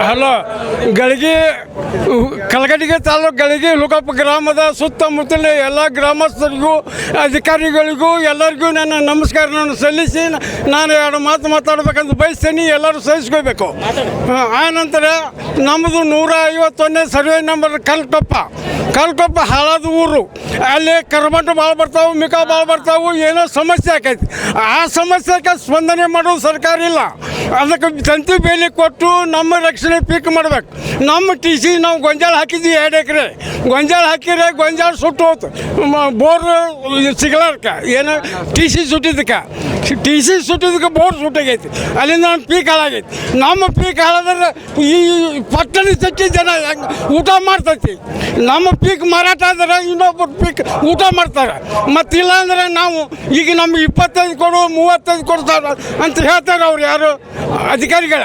Hello ಗಳಿಗೆ ಕಲಗಡಿಗೆ ತಾಲೂಕು ಗಳಿಗೆ ಲುಕಪ್ಪ ಗ್ರಾಮದ ಸುತ್ತಮುತ್ತಲಿನ ಎಲ್ಲ ಗ್ರಾಮಸ್ಥರಿಗೂ ಅಧಿಕಾರಿಗಳಿಗೂ ಎಲ್ಲರಿಗೂ ನನ್ನ ನಮಸ್ಕಾರವನ್ನು ಸಲ್ಲಿಸಿ ನಾನು ಎರಡು ಮಾತು ಮಾತಾಡಬೇಕಂತ ಬಯಸ್ತೀನಿ. ಎಲ್ಲರೂ ಸಹಿಸ್ಕೋಬೇಕು ಆ, ಆ ನಂತರ ನಮ್ಮದು ನೂರ ಐವತ್ತೊಂದನೇ ಸರ್ವೆ ನಂಬರ್ ಕಲ್ಕೊಪ್ಪ. ಕಲ್ಕೊಪ್ಪ ಹಾಳಾದ ಊರು. ಅಲ್ಲಿ ಕರ್ಮಂಟು ಭಾಳ ಬರ್ತಾವೆ ಮಿಕಾ ಭಾಳ ಬರ್ತಾವೆ ಏನೋ ಸಮಸ್ಯೆ ಆಕೈತಿ. ಆ ಸಮಸ್ಯೆಗೆ ಸ್ಪಂದನೆ ಮಾಡೋದು ಸರ್ಕಾರ ಇಲ್ಲ. ಅದಕ್ಕೆ ತಂತಿ ಬೇಲಿ ಕೊಟ್ಟು ನಮ್ಮ ರಕ್ಷಣೆ ಪೀಕ್ ಮಾಡ್ಬೇಕು. ನಮ್ಮ ಟಿ ಸಿ ನಾವು ಗೊಂಜಾಳ ಹಾಕಿದ್ವಿ ಎರಡು ಎಕರೆ. ಗೊಂಜಾಳ ಹಾಕಿದ್ರೆ ಗೊಂಜಾಳ ಸುಟ್ಟು ಹೋತು. ಬೋರ್ ಸಿಗಲಾರ್ಕ. ಏನು? ಟಿ ಸಿ ಸುಟ್ಟಿದ್ದಕ್ಕೆ. ಟಿ ಸಿ ಸುಟ್ಟಿದ್ದಕ್ಕೆ ಬೋರ್ ಸುಟ್ಟಾಗೈತಿ. ಅಲ್ಲಿಂದ ನಮ್ಮ ಪೀಕ್ ಹಾಳಾಗೈತಿ. ನಮ್ಮ ಪೀಕ್ ಹಾಳಾದ್ರೆ ಈ ಪಟ್ಟಣ ಚಟ್ಟಿ ಜನ ಊಟ ಮಾಡ್ತೈತಿ? ನಮ್ಮ ಪೀಕ್ ಮಾರಾಟ ಆದ್ರೆ ಇನ್ನೊಬ್ಬರು ಪೀಕ್ ಊಟ ಮಾಡ್ತಾರೆ. ಮತ್ತಿಲ್ಲ ಅಂದರೆ ನಾವು ಈಗ ನಮ್ಗೆ ಇಪ್ಪತ್ತೈದು ಕೊಡು, ಮೂವತ್ತೈದು ಕೊಡ್ತಾರೆ ಅಂತ ಹೇಳ್ತಾರೆ ಅವ್ರು ಯಾರು? ಅಧಿಕಾರಿಗಳ.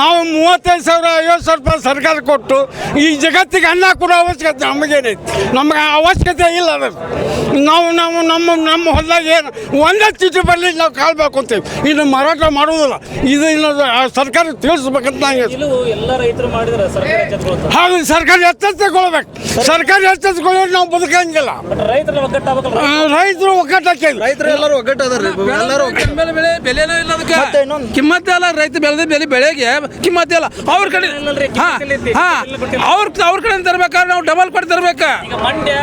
ನಾವು ಮೂವತ್ತೈದು ಸಾವಿರ ಐವತ್ತು ಸಾವಿರ ರೂಪಾಯಿ ಸರ್ಕಾರ ಕೊಟ್ಟು ಈ ಜಗತ್ತಿಗೆ ಅನ್ನ ಕೊಡೋ ಅವಶ್ಯಕತೆ ನಮಗೇನೈತಿ? ನಮ್ಗೆ ಅವಶ್ಯಕತೆ ಇಲ್ಲ ಅದ್ರ ನಾವು ನಾವು ನಮ್ಮ ನಮ್ಮ ಹೊಲದಾಗ ಏನು ಒಂದೇ ಚೀಟಿ ಬರಲಿ ನಾವು ಕಾಳ್ಬೇಕು ಅಂತೀವಿ. ಇನ್ನು ಮಾರಾಟ ಮಾಡುವುದಿಲ್ಲ. ಇದು ಇನ್ನೊಂದು ಆ ಸರ್ಕಾರ ತಿಳಿಸ್ಬೇಕಂತ ನಾನು ನಿಲುವು ಎಲ್ಲ ರೈತರು ಮಾಡಿದ್ರೆ ಸರ್ಕಾರ ಎಚ್ಚೆತ್ಕೊಳ್ತಾರೆ ಹೌದು ಸರ್ಕಾರ ಎಚ್ಚೆತ್ತುಕೊಳ್ಬೇಕು ಸರ್ಕಾರ ಎಚ್ಚೆತ್ತುಕೊಳ್ಳಿ ನಾವು ಬದುಕಂಗಿಲ್ಲ. ರೈತರ ಒಗ್ಗಟ್ಟಾಕಿ ರೈತರು? ಎಲ್ಲರೂ ಎಲ್ಲರೂ ಒಗ್ಗಟ್ಟು. ಬೆಲೆ ಇಲ್ಲ ಅದಕ್ಕೆ. ಮತ್ತೆ ಇನ್ನೊಂದು- ಕಿಮ್ಮತ್ತೇ ಅಲ್ಲ ರೈತ ಬೆಳೆದ ಬೆಲೆ ಬೆಳೆಗೆ. ಕಿಮ್ಮತ್ತೇ ಇಲ್ಲ ಅವ್ರ ಕಡೆ ಹಾ ಹಾ ಅವ್ರ ಅವ್ರ ಕಡೆ ತರ್ಬೇಕಾದ್ರೆ ನಾವು ಡಬಲ್ ಕೊಟ್ಟು ತರ್ಬೇಕ? ಈಗ ಮಂಡ್ಯ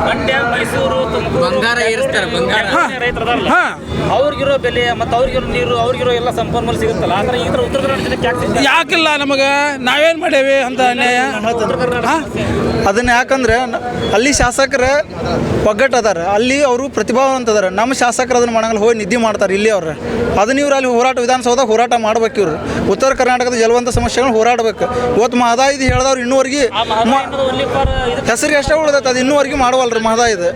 ಮಂಡ್ಯ ಮೈಸೂರು ಬಂಗಾರ ಏರಿಸ್ತಾರೆ, ಬಂಗಾರ. ಹಾ. ಅವ್ರಿಗಿರೋ ಬೆಲೆ ಮತ್ತು ಅವ್ರಿಗಿರೋ ನೀರು ಅವ್ರಿಗಿರೋ ಎಲ್ಲ ಸಂಪನ್ಮೂಲ ಸಿಗುತ್ತಲ್ಲ ಆದ್ರೆ ಈ ಥರ ಉತ್ತರ ಕರ್ನಾಟಕ ಜನಕ್ಕೆ ಯಾಕಿಲ್ಲ ನಮಗ? ನಾವೇನ್ ಮಾಡೇವಿ ಅಂತ ಅನ್ಯಾಯ? ಉತ್ತರ ಕರ್ನಾಟಕ ಹಾ? ಅದನ್ನ ಯಾಕಂದ್ರೆ ಅಲ್ಲಿ ಶಾಸಕರ ಒಗ್ಗಟ್ಟು ಅದಾರ ಅಲ್ಲಿ ಅವರು ಪ್ರತಿಭಾವಂತ ಅದಾರ ನಮ್ಮ ಶಾಸಕರು ಅದನ್ನ ಮಾಡಂಗಲ್ಲ ಹೋಗಿ ನಿದ್ದೆ ಮಾಡ್ತಾರೆ ಇಲ್ಲಿ ಅವ್ರ. ಅದನ್ನ ಇವ್ರು ಅಲ್ಲಿ ಹೋರಾಟ ವಿಧಾನಸೌಧ ಹೋರಾಟ ಮಾಡ್ಬೇಕು ಇವ್ರು. ಉತ್ತರ ಕರ್ನಾಟಕದ ಜಲವಂತ ಸಮಸ್ಯೆಗಳನ್ನ ಹೋರಾಡಬೇಕು. ಇವತ್ತು ಮಹದಾಯಿದು ಹೇಳ್ದವ್ರು ಇನ್ನೂವರೆಗೆ ಹೆಸರಿಗೆ ಎಷ್ಟೇ ಉಳ್ದೈತೆ ಅದು ಇನ್ನೂವರೆಗೆ ಮಾಡವಲ್ರಿ ಮಹದಾಯಿದು.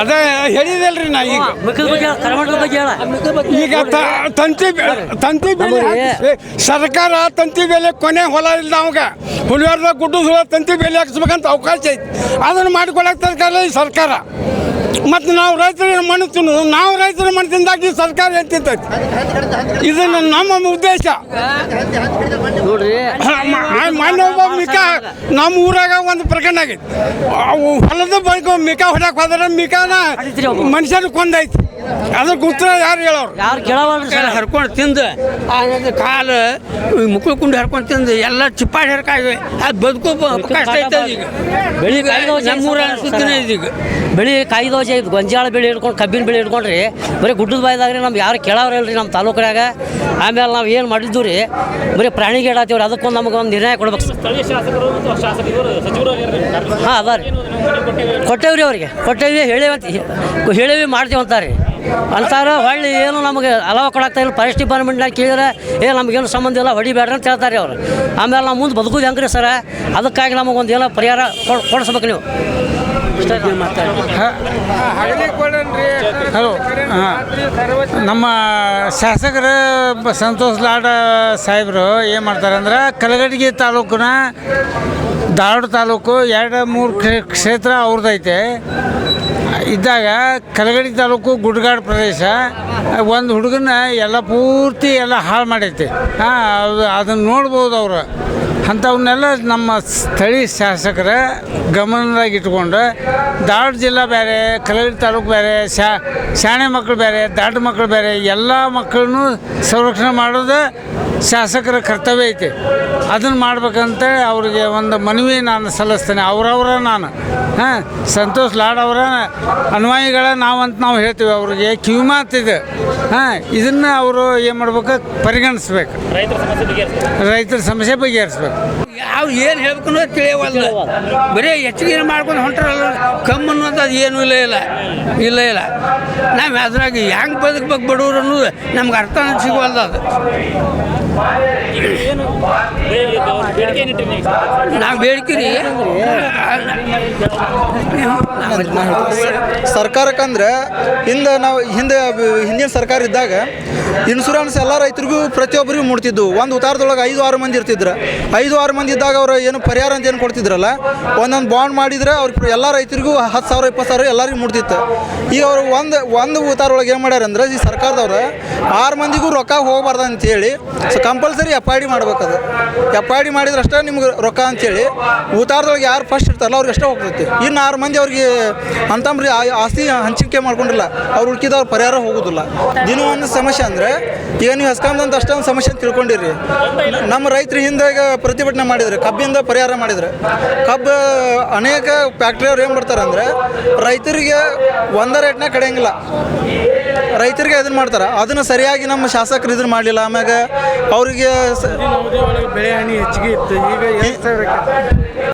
ಅದೇ ಹೇಳಿದಲ್ರಿ ನಾ ಈಗ. ಮಿಕ್ಕದ ಬಗ್ಗೆ ಹೇಳ ಬಗ್ಗೆ ಹೇಳ ಈಗ ತ- ತಂತಿ ಬೆ- ತಂತಿ ಬೆಲೆ ಸರ್ಕಾರ ತಂತಿ ಬೆಲೆ ಕೊನೆ ಹೊಲ ಇಲ್ಲ ಅವಾಗ. ಹುಲಿಯಾರ್ದ ಗುಡ್ಡದ ತಂತಿ ಬೆಲೆ ಹಾಕಿಸ್ಬೇಕಂತ ಅವಕಾಶ ಐತಿ. ಅದನ್ನು ಮಾಡಿಕೊಳ್ಳಕ್ಕೆ ಸರ್ಕಾರ ಈ ಸರ್ಕಾರ. ಮತ್ತು ನಾವು ರೈತರ ಮಣ್ಣು ತಿನ್ನೋದು? ನಾವು ರೈತರ ಮಣ್ಣು ತಿಂದಾಗಿ ಸರ್ಕಾರ ಏನು ತಿಂತೈತಿ ಇದು ನಮ್ಮ ಉದ್ದೇಶ. ಒಬ್ಬ ಮಿಕಾ ನಮ್ಮ ಊರಾಗ ಒಂದು ಪ್ರಕರಣ ಆಗೈತಿ ಅವು ಹೊಲದ ಬಳಿಕ ಮಿಕಾ ಹೊಡಕ್ ಹೋದ್ರೆ ಮಿಕಾನ ಮನುಷ್ಯನ ಕೊಂದೈತಿ. ಅದಕ್ಕೆ ಉತ್ತರ ಯಾರು ಹೇಳೋರು? ಯಾರು ಹರ್ಕೊಂಡು ತಿಂದು. ಕಾಲು ಮುಕ್ಳು ಕುಂಡು ಹರ್ಕೊಂಡು ತಿಂದು ಎಲ್ಲ ಚಿಪ್ಪಾಡಿ ಹರ್ಕಾಗಿ ಅದು ಬದುಕು ಕಷ್ಟ ಐತೆ ಈಗ. ಬೆಳಿಗ್ಗೆ ನಮ್ಮೂರ ಸುತ್ತಿನ ಇದೀಗ ಬೆಳಿ ಕಾಯಿ ದೋಸೆ ಇದು ಗೊಂಜಾಳ ಬೆಳೆ ಹಿಡ್ಕೊಂಡು ಕಬ್ಬಿನ ಬೆಳೆ ಹಿಡ್ಕೊಂಡ್ರಿ ಬರೀ ಗುಡ್ಡದ ಬಾಯ್ದಾಗ್ರಿ ನಮ್ಗೆ ಯಾರು ಕೇಳವ್ರ ರೀ ನಮ್ಮ ತಾಲೂಕಿನಾಗ ಆಮೇಲೆ ನಾವು ಏನು ಮಾಡಿದ್ದು ರೀ ಬರೀ ಪ್ರಾಣಿಗೆ ಇಡಾತೀವ್ರಿ ಅದಕ್ಕೊಂದು ನಮಗೆ ಒಂದು ನಿರ್ಣಯ ಕೊಡ್ಬೇಕು. ಹಾಂ ಅದ ರೀ ಕೊಟ್ಟೇವ್ರಿ ಅವ್ರಿಗೆ ಕೊಟ್ಟೇವಿ ಹೇಳೇವಂತ ಹೇಳೇವಿ ಮಾಡ್ತೀವಿ ಅಂತಾರೆ ಹೊಳ್ಳಿ ಏನು ನಮಗೆ ಅಲವ ಕೊಡಾಕ್ತಾ ಇಲ್ಲ ಫಾರೆಸ್ಟ್ ಡಿಪಾರ್ಟ್ಮೆಂಟ್ನಾಗ ಕೇಳಿದ್ರೆ, ಏ, ನಮಗೇನು ಸಂಬಂಧ ಇಲ್ಲ, ಹೊಡಿಬೇಡ್ರಿ ಅಂತ ಹೇಳ್ತಾರೆ ಅವ್ರು. ಆಮೇಲೆ ನಾವು ಮುಂದೆ ಬದುಕು ಹೆಂಗ್ರಿ ಸರ? ಅದಕ್ಕಾಗಿ ನಮಗೊಂದು ಏನೋ ಪರಿಹಾರ ಕೊಡ್- ಕೊಡಿಸ್ಬೇಕು ನೀವು. ಹಲೋ. ಹಾಂ. ನಮ್ಮ ಶಾಸಕರು ಸಂತೋಷ್ ಲಾಡ್ ಸಾಹೇಬರು ಏನು ಮಾಡ್ತಾರೆ ಅಂದ್ರೆ ಕಲಗಡಗಿ ತಾಲೂಕಿನ ಧಾರವಾಡ ತಾಲೂಕು, ಎರಡು ಮೂರು ಕ್ಷೇತ್ರ ಅವ್ರದ್ದೈತೆ ಇದ್ದಾಗ ಕಲಗಡಿ ತಾಲೂಕು ಗುಡ್ಗಾಡು ಪ್ರದೇಶ, ಒಂದು ಹುಡುಗನ ಎಲ್ಲ ಪೂರ್ತಿ ಎಲ್ಲ ಹಾಳು ಮಾಡೈತಿ. ಹಾಂ, ಅದು ಅದನ್ನು ನೋಡ್ಬೋದು ಅವರು. ಅಂಥವನ್ನೆಲ್ಲ ನಮ್ಮ ಸ್ಥಳೀಯ ಶಾಸಕರ ಗಮನದಾಗ ಇಟ್ಕೊಂಡು ಧಾರವಾಡ ಜಿಲ್ಲಾ ಬೇರೆ ಕಲಗಡಿ ತಾಲೂಕು ಬೇರೆ ಶಾ, ಶಾಣೆ ಮಕ್ಕಳು ಬೇರೆ ದಾಟ ಮಕ್ಕಳು ಬೇರೆ ಎಲ್ಲ ಮಕ್ಕಳನ್ನು ಸಂರಕ್ಷಣೆ ಮಾಡೋದು ಶಾಸಕರ ಕರ್ತವ್ಯ ಐತೆ. ಅದನ್ನು ಮಾಡ್ಬೇಕಂತ ಅವರಿಗೆ ಒಂದು ಮನವಿ ನಾನು ಸಲ್ಲಿಸ್ತೇನೆ. ಅವರವರ ನಾನು. ಹಾಂ ಸಂತೋಷ್ ಲಾಡ್ ಅವರ ಅನ್ವಾಯಿಗಳ ನಾವಂತ ನಾವು ಹೇಳ್ತೀವಿ. ಅವ್ರಿಗೆ ಕಿವಿಮಾತಿದೆ ಹಾಂ ಇದನ್ನು ಅವರು ಏನು ಮಾಡ್ಬೇಕು? ಪರಿಗಣಿಸ್ಬೇಕು. ರೈತರ ಸಮಸ್ಯೆ ಬಗೆಹರಿಸ್ಬೇಕು. ಯಾವ ಏನು ಹೇಳ್ಬೇಕು ತಿಳಿಯವಲ್ಲ ಬರೀ ಹೆಚ್ಚಿಗೆ ಮಾಡ್ಕೊಂಡು ಹೊಂಟ್ರಲ್ಲ ಕಮ್ಮಿ ಅನ್ನೋದು ಅದು ಏನೂ ಇಲ್ಲ ಇಲ್ಲ. ಇಲ್ಲ ಇಲ್ಲ. ನಾವು ಅದ್ರಾಗ ಹೆಂಗೆ ಬದುಕ್ಬೇಕು ಬಡವ್ರು ಅನ್ನೋದು ನಮ್ಗೆ ಅರ್ಥ ಸಿಗುವಲ್ದು ಅದು. ನೀವು? ಬೇಡ್ಕಿರಿ. ಸರ್ಕಾರಕ್ಕಂದ್ರೆ ಹಿಂದೆ ನಾವು ಹಿಂದೆ ಹಿಂದಿನ ಸರ್ಕಾರ ಇದ್ದಾಗ ಇನ್ಶೂರೆನ್ಸ್ ಎಲ್ಲ ರೈತರಿಗೂ ಪ್ರತಿಯೊಬ್ಬರಿಗೂ ಮುಡ್ತಿದ್ವು ಒಂದು ಉತ್ತಾರದೊಳಗೆ ಐದು, ಆರು ಮಂದಿ ಇರ್ತಿದ್ರು. ಐದು, ಆರು ಮಂದಿ ಮಂದಿ ಇದ್ದಾಗ ಅವ್ರು ಏನು ಪರಿಹಾರ ಅಂತ ಏನು ಕೊಡ್ತಿದ್ರಲ್ಲ, ಒಂದೊಂದು ಬಾಂಡ್ ಮಾಡಿದ್ರೆ ಅವ್ರಿಗೆ ಎಲ್ಲ ರೈತರಿಗೂ ಹತ್ತು ಸಾವಿರ ಇಪ್ಪತ್ತು ಸಾವಿರ ಎಲ್ಲರಿಗೂ ಮುಟ್ತಿತ್ತು. ಈಗ ಅವರು ಒಂದು ಒಂದು ಉತ್ತಾರ ಒಳಗೆ ಏನು ಮಾಡ್ಯಾರ ಅಂದ್ರೆ ಈ ಸರ್ಕಾರದವ್ರು ಆರು ಮಂದಿಗೂ ರೊಕ್ಕ ಹೋಗ್ಬಾರ್ದು ಅಂತೇಳಿ, so compulsory F I D ಮಾಡ್ಬೇಕದು F I D ಮಾಡಿದ್ರೆ ಅಷ್ಟೇ ನಿಮ್ಗೆ ರೊಕ್ಕ ಅಂತೇಳಿ ಉತ್ತಾರದೊಳಗೆ ಯಾರು ಫಸ್ಟ್ ಇರ್ತಾರಲ್ಲ ಅವ್ರಿಗೆ ಅಷ್ಟೇ ಹೋಗ್ತೈತಿ. ಇನ್ನು ಆರು ಮಂದಿ ಅವ್ರಿಗೆ ಅಂತಂಬ್ರಿ ಆಸ್ತಿ ಹಂಚಿಕೆ ಮಾಡ್ಕೊಂಡಿಲ್ಲ, ಅವ್ರು ಉಳ್ಕಿದವ್ರು ಪರಿಹಾರ ಹೋಗೋದಿಲ್ಲ. ದಿನ ಒಂದು ಸಮಸ್ಯೆ ಅಂದರೆ ಈಗ ನೀವು ಹಸ್ಕೊಂಬಂತ ಅಷ್ಟೊಂದು ಸಮಸ್ಯೆ ತಿಳ್ಕೊಂಡಿರಿ. ನಮ್ಮ ರೈತರು ಹಿಂದೆ ಪ್ರತಿಭಟನೆ ಮಾಡಿದ್ರು, ಕಬ್ಬಿಂದ ಪರಿಹಾರ ಮಾಡಿದ್ರು. ಕಬ್ಬು ಅನೇಕ ಫ್ಯಾಕ್ಟ್ರಿಯವ್ರು ಏನು ಮಾಡ್ತಾರೆ ಅಂದರೆ, ರೈತರಿಗೆ ಒಂದ ರೇಟ್ನಾಗ ಕಡೆಯಂಗಿಲ್ಲ. ರೈತರಿಗೆ ಇದನ್ನು ಮಾಡ್ತಾರೆ. ಅದನ್ನು ಸರಿಯಾಗಿ ನಮ್ಮ ಶಾಸಕರು ಇದನ್ನು ಮಾಡಲಿಲ್ಲ. ಆಮ್ಯಾಗ ಅವರಿಗೆ ಬೆಳೆ ಹಾನಿ ಹೆಚ್ಚಿಗೆ ಇತ್ತು. ಈಗ